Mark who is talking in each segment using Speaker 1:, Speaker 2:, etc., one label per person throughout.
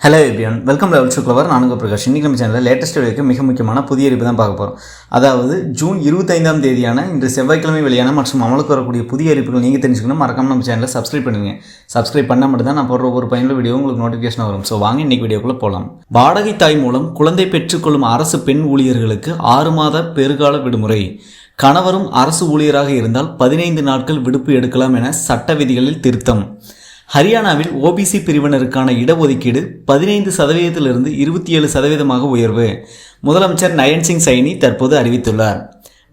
Speaker 1: Hello everyone welcome level சுக்லவர் நானுங்க பிரகாஷ். இன்றைக்கி நம்ம சேனலில் லேட்டஸ்ட் வீடியோக்கு மிக முக்கியமான புதிய அறிவு தான் பார்க்க போகிறோம் அதாவது ஜூன் இருபத்தைந்தாம் தேதியான இன்று செவ்வாய்க்கிழமை வெளியான மற்றும் அமலுக்கு வரக்கூடிய புதிய அறிவிப்புகள் நீங்கள் தெரிஞ்சுக்கணும். மறக்காம நம்ம சேனலை சப்ஸ்கிரைப் பண்ணுங்கள் சப்ஸ்கிரைப் பண்ணால் மட்டும் தான் நான் போடுற ஒரு பயனுள்ள வீடியோ உங்களுக்கு நோட்டிஃபிகேஷன் வரும். ஸோ வாங்க இன்னைக்கு வீடியோக்குள்ளே போகலாம் வாடகை தாய் மூலம் குழந்தை பெற்றுக்கொள்ளும் அரசு பெண் ஊழியர்களுக்கு ஆறு மாத பெருகால விடுமுறை. கணவரும் அரசு ஊழியராக இருந்தால் பதினைந்து நாட்கள் விடுப்பு எடுக்கலாம் என சட்ட விதிகளில் திருத்தம். ஹரியானாவில் ஓபிசி பிரிவினருக்கான இடஒதுக்கீடு பதினைந்து சதவீதத்திலிருந்து இருபத்தி ஏழு சதவீதமாக உயர்வு. முதலமைச்சர் நயன்சிங் சைனி தற்போது அறிவித்துள்ளார்.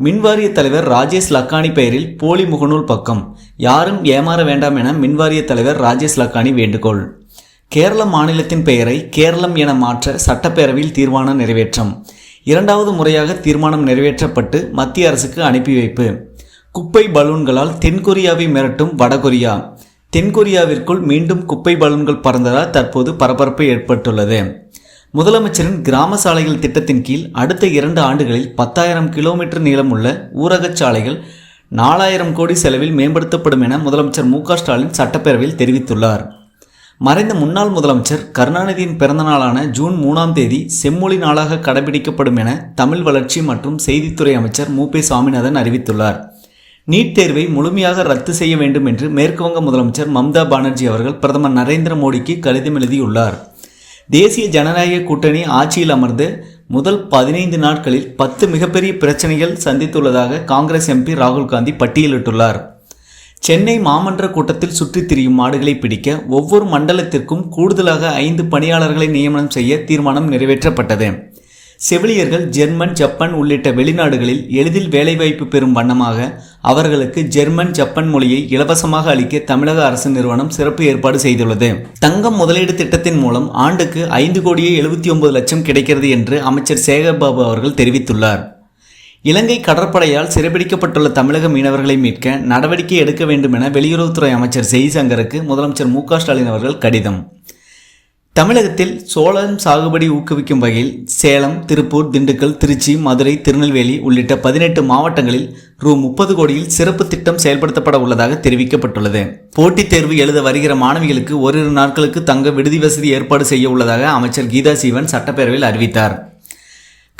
Speaker 1: மின்வாரிய தலைவர் ராஜேஷ் லக்கானி பெயரில் போலி முகநூல் பக்கம். யாரும் ஏமாற வேண்டாம் என மின்வாரிய தலைவர் ராஜேஷ் லக்கானி வேண்டுகோள். கேரள மாநிலத்தின் பெயரை கேரளம் என மாற்ற சட்டப்பேரவையில் தீர்மானம் நிறைவேற்றம். இரண்டாவது முறையாக தீர்மானம் நிறைவேற்றப்பட்டு மத்திய அரசுக்கு அனுப்பி வைப்பு. குப்பை பலூன்களால் தென்கொரியாவை மிரட்டும் வடகொரியா. தென்கொரியாவிற்குள் மீண்டும் குப்பை பலூன்கள் பறந்ததால் தற்போது பரபரப்பு ஏற்பட்டுள்ளது. முதலமைச்சரின் கிராம சாலைகள் திட்டத்தின் கீழ் அடுத்த இரண்டு ஆண்டுகளில் பத்தாயிரம் கிலோமீட்டர் நீளமுள்ள ஊரகச் சாலைகள் நாலாயிரம் கோடி செலவில் மேம்படுத்தப்படும் என முதலமைச்சர் மு ஸ்டாலின் சட்டப்பேரவையில் தெரிவித்துள்ளார். மறைந்த முன்னாள் முதலமைச்சர் கருணாநிதியின் பிறந்த நாளான ஜூன் மூணாம் தேதி செம்மொழி நாளாக கடைபிடிக்கப்படும் என தமிழ் வளர்ச்சி மற்றும் செய்தித்துறை அமைச்சர் மு சாமிநாதன் சுவாமிநாதன் அறிவித்துள்ளார். நீட் தேர்வை முழுமையாக ரத்து செய்ய வேண்டும் என்று மேற்குவங்க முதலமைச்சர் மம்தா பானர்ஜி அவர்கள் பிரதமர் நரேந்திர மோடிக்கு கடிதம் எழுதியுள்ளார். தேசிய ஜனநாயக கூட்டணி ஆட்சியில் அமர்ந்து முதல் பதினைந்து நாட்களில் பத்து மிகப்பெரிய பிரச்சனைகள் சந்தித்துள்ளதாக காங்கிரஸ் எம்பி ராகுல் காந்தி பட்டியலிட்டுள்ளார். சென்னை மாமன்ற கூட்டத்தில் சுற்றித் திரியும் மாடுகளை பிடிக்க ஒவ்வொரு மண்டலத்திற்கும் கூடுதலாக ஐந்து பணியாளர்களை நியமனம் செய்ய தீர்மானம் நிறைவேற்றப்பட்டது. செவிலியர்கள் ஜெர்மன் ஜப்பான் உள்ளிட்ட வெளிநாடுகளில் எளிதில் வேலைவாய்ப்பு பெறும் வண்ணமாக அவர்களுக்கு ஜெர்மன் ஜப்பான் மொழியை இலவசமாக அளிக்க தமிழக அரசு நிறுவனம் சிறப்பு ஏற்பாடு செய்துள்ளது. தங்கம் முதலீடு திட்டத்தின் மூலம் ஆண்டுக்கு ஐந்து கோடியே எழுபத்தி ஒன்பது லட்சம் கிடைக்கிறது என்று அமைச்சர் சேகர்பாபு அவர்கள் தெரிவித்துள்ளார். இலங்கை கடற்படையால் சிறைபிடிக்கப்பட்டுள்ள தமிழக மீனவர்களை மீட்க நடவடிக்கை எடுக்க வேண்டும் என வெளியுறவுத்துறை அமைச்சர் ஜெய்சங்கருக்கு முதலமைச்சர் மு க ஸ்டாலின் அவர்கள் கடிதம். தமிழகத்தில் சோளம் சாகுபடி ஊக்குவிக்கும் வகையில் சேலம் திருப்பூர் திண்டுக்கல் திருச்சி மதுரை திருநெல்வேலி உள்ளிட்ட பதினெட்டு மாவட்டங்களில் ரூ முப்பது கோடியில் சிறப்பு திட்டம் செயல்படுத்தப்பட உள்ளதாக தெரிவிக்கப்பட்டுள்ளது. போட்டித் தேர்வு எழுத வருகிற மாணவிகளுக்கு ஓரிரு நாட்களுக்கு தங்க விடுதி வசதி ஏற்பாடு செய்ய உள்ளதாக அமைச்சர் கீதா சீவன் சட்டப்பேரவையில் அறிவித்தார்.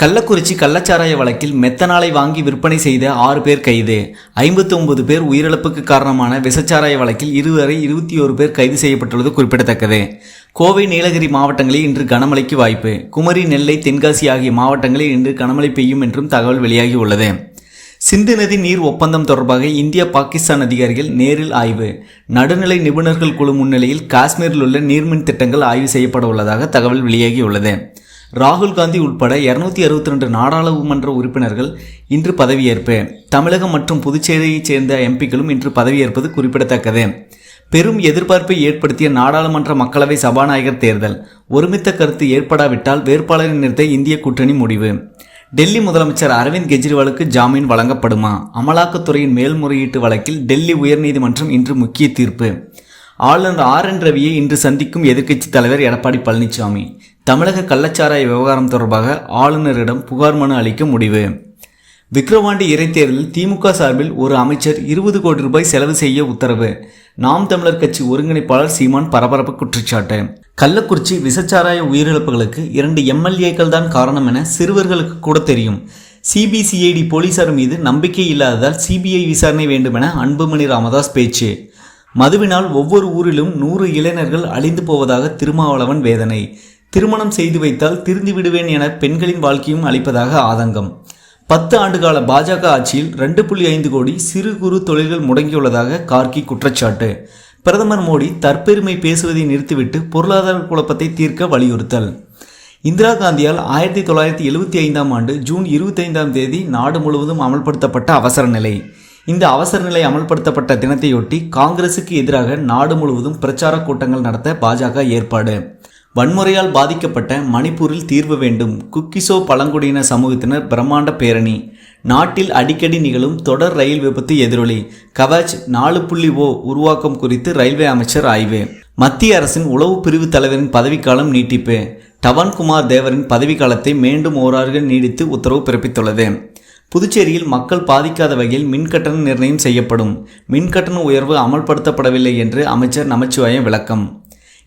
Speaker 1: கள்ளக்குறிச்சி கள்ளச்சாராய வழக்கில் மெத்தனாலை வாங்கி விற்பனை செய்த ஆறு பேர் கைது. ஐம்பத்தி ஒன்பது பேர் உயிரிழப்புக்கு காரணமான விசச்சாராய வழக்கில் இருவரை இருபத்தி ஒரு பேர் கைது செய்யப்பட்டுள்ளது குறிப்பிடத்தக்கது. கோவை நீலகிரி மாவட்டங்களில் இன்று கனமழைக்கு வாய்ப்பு. குமரி நெல்லை தென்காசி ஆகிய மாவட்டங்களில் இன்று கனமழை பெய்யும் என்றும் தகவல் வெளியாகி உள்ளது சிந்து நதி நீர் ஒப்பந்தம் தொடர்பாக இந்தியா பாகிஸ்தான் அதிகாரிகள் நேரில் ஆய்வு. நடுநிலை நிபுணர்கள் குழு முன்னிலையில் காஷ்மீரில் உள்ள நீர்மின் திட்டங்கள் ஆய்வு செய்யப்பட உள்ளதாக தகவல் வெளியாகியுள்ளது. ராகுல் காந்தி உட்பட இருநூத்தி அறுபத்தி ரெண்டு நாடாளுமன்ற உறுப்பினர்கள் இன்று பதவியேற்பு தமிழகம் மற்றும் புதுச்சேரியைச் சேர்ந்த எம்பிக்களும் இன்று பதவியேற்பது குறிப்பிடத்தக்கது. பெரும் எதிர்பார்ப்பை ஏற்படுத்திய நாடாளுமன்ற மக்களவை சபாநாயகர் தேர்தல். ஒருமித்த கருத்து ஏற்படாவிட்டால் வேட்பாளரை நிறுத்த இந்திய கூட்டணி முடிவு. டெல்லி முதலமைச்சர் அரவிந்த் கெஜ்ரிவாலுக்கு ஜாமீன் வழங்கப்படுமா? அமலாக்கத்துறையின் மேல்முறையீட்டு வழக்கில் டெல்லி உயர்நீதிமன்றம் இன்று முக்கிய தீர்ப்பு. ஆளுநர் ஆர் என் ரவியை இன்று சந்திக்கும் எதிர்க்கட்சித் தலைவர் எடப்பாடி பழனிசாமி தமிழக கள்ளச்சாராய விவகாரம் தொடர்பாக ஆளுநரிடம் புகார் மனு அளிக்க முடிவு. விக்கிரவாண்டி இடைத்தேர்தலில் திமுக சார்பில் ஒரு அமைச்சர் இருபது கோடி ரூபாய் செலவு செய்ய உத்தரவு. நாம் தமிழர் கட்சி ஒருங்கிணைப்பாளர் சீமான் பரபரப்பு குற்றச்சாட்டு. கள்ளக்குறிச்சி விசச்சாராய உயிரிழப்புகளுக்கு இரண்டு எம்எல்ஏக்கள் தான் காரணம் என சிறுவர்களுக்கு கூட தெரியும். சிபிசிஐடி போலீசார் மீது நம்பிக்கை இல்லாததால் சிபிஐ விசாரணை வேண்டுமென அன்புமணி ராமதாஸ் பேச்சு. மதுவினால் ஒவ்வொரு ஊரிலும் நூறு இளைஞர்கள் அழிந்து போவதாக திருமாவளவன் வேதனை. திருமணம் செய்து வைத்தால் திருந்து விடுவேன் என பெண்களின் வாழ்க்கையும் அளிப்பதாக ஆதங்கம். பத்து ஆண்டுகால பாஜக ஆட்சியில் ரெண்டு புள்ளி ஐந்து கோடி சிறு குறு தொழில்கள் முடங்கியுள்ளதாக கார்கி குற்றச்சாட்டு. பிரதமர் மோடி தற்பெருமை பேசுவதை நிறுத்திவிட்டு பொருளாதார குழப்பத்தை தீர்க்க வலியுறுத்தல். இந்திரா காந்தியால் ஆயிரத்தி தொள்ளாயிரத்தி எழுபத்தி ஐந்தாம் ஆண்டு ஜூன் இருபத்தைந்தாம் தேதி நாடு முழுவதும் அமல்படுத்தப்பட்ட அவசர நிலை. இந்த அவசர நிலை அமல்படுத்தப்பட்ட தினத்தையொட்டி காங்கிரசுக்கு எதிராக நாடு முழுவதும் பிரச்சார கூட்டங்கள் நடத்த பாஜக ஏற்பாடு. வன்முறையால் பாதிக்கப்பட்ட மணிப்பூரில் தீர்வு வேண்டும் குக்கிசோ பழங்குடியின சமூகத்தினர் பிரம்மாண்ட பேரணி. நாட்டில் அடிக்கடி நிகழும் தொடர் ரயில் விபத்து எதிரொலி. கவச் நாலு புள்ளி ஓ உருவாக்கம் குறித்து ரயில்வே அமைச்சர் ஆய்வு. மத்திய அரசின் உளவு பிரிவு தலைவரின் பதவிக்காலம் நீட்டிப்பு. டவன்குமார் தேவரின் பதவிக்காலத்தை மீண்டும் ஓராறு நீடித்து உத்தரவு பிறப்பித்துள்ளது. புதுச்சேரியில் மக்கள் பாதிக்காத வகையில் மின்கட்டண நிர்ணயம் செய்யப்படும். மின்கட்டண உயர்வு அமல்படுத்தப்படவில்லை என்று அமைச்சர் நமச்சிவாயம் விளக்கம்.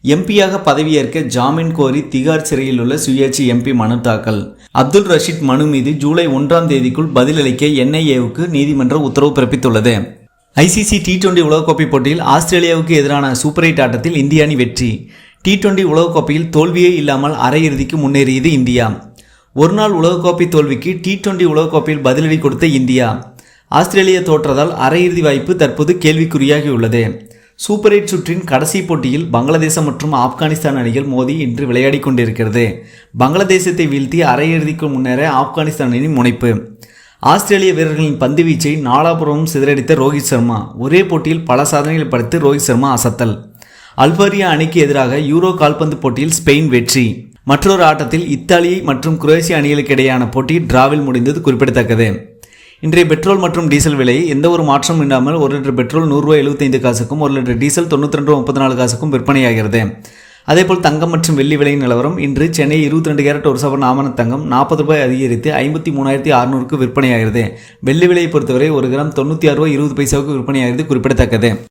Speaker 1: எம்பியாக பதவியேற்க ஜாமீன் கோரி திகார் சிறையில் உள்ள சுயேட்சை எம்பி மனு தாக்கல். அப்துல் ரஷீத் மனு மீது ஜூலை ஒன்றாம் தேதிக்குள் பதிலளிக்க என்ஐஏவுக்கு நீதிமன்றம் உத்தரவு பிறப்பித்துள்ளது. ஐசிசி டி டுவெண்டி உலகக்கோப்பை போட்டியில் ஆஸ்திரேலியாவுக்கு எதிரான சூப்பர் எயிட் ஆட்டத்தில் இந்திய அணி வெற்றி. டி டுவெண்டி உலகக்கோப்பையில் தோல்வியே இல்லாமல் அரையிறுதிக்கு முன்னேறியது இந்தியா. ஒருநாள் உலகக்கோப்பை தோல்விக்கு டி டுவெண்டி உலகக்கோப்பையில் பதிலடி கொடுத்த இந்தியா. ஆஸ்திரேலியா தோற்றதால் அரையிறுதி வாய்ப்பு தற்போது கேள்விக்குறியாகியுள்ளது. சூப்பர் எயிட் சுற்றின் கடைசி போட்டியில் பங்களாதேசம் மற்றும் ஆப்கானிஸ்தான் அணிகள் மோதி இன்று விளையாடி கொண்டிருக்கிறது. பங்களாதேசத்தை வீழ்த்தி அரையிறுதிக்கு முன்னேற ஆப்கானிஸ்தான் அணி முனைப்பு. ஆஸ்திரேலிய வீரர்களின் பந்து வீச்சை நாலாபுரமும் சிதறடித்த ரோஹித் சர்மா. ஒரே போட்டியில் பல சாதனைகள் படைத்து ரோஹித் சர்மா அசத்தல். அல்பரியா அணிக்கு எதிராக யூரோ கால்பந்து போட்டியில் ஸ்பெயின் வெற்றி. மற்றொரு ஆட்டத்தில் இத்தாலி மற்றும் குரோேஷியா அணிகளுக்கு இடையேயான போட்டி டிராவில் முடிந்தது குறிப்பிடத்தக்கது. இன்றைய பெட்ரோல் மற்றும் டீசல் விலை எந்த ஒரு மாற்றமும் இல்லாமல் ஒரு லிட்டர் பெட்ரோல் நூறுரூவா எழுபத்தைந்து காசுக்கும் ஒரு லிட்டர் டீசல் தொண்ணூற்றி ரெண்டு முப்பத்தி நாலு காசுக்கும் விற்பனையாகிறது. அதேபோல் தங்கம் மற்றும் வெள்ளி விலையின் நிலவரம் இன்று சென்னை இருபத்தி ரெண்டு கேரட் ஒரு சவரன் ஆமண தங்கம் நாற்பது ரூபாய் அதிகரித்து ஐம்பத்தி மூணாயிரத்தி அறுநூறுக்கு விற்பனையாகிறது. வெள்ளி விலையை பொறுத்தவரை ஒரு கிராம் தொண்ணூற்றி ஆறு ரூபாய் இருபது பைசாவுக்கு விற்பனையாகிறது குறிப்பிடத்தக்கது.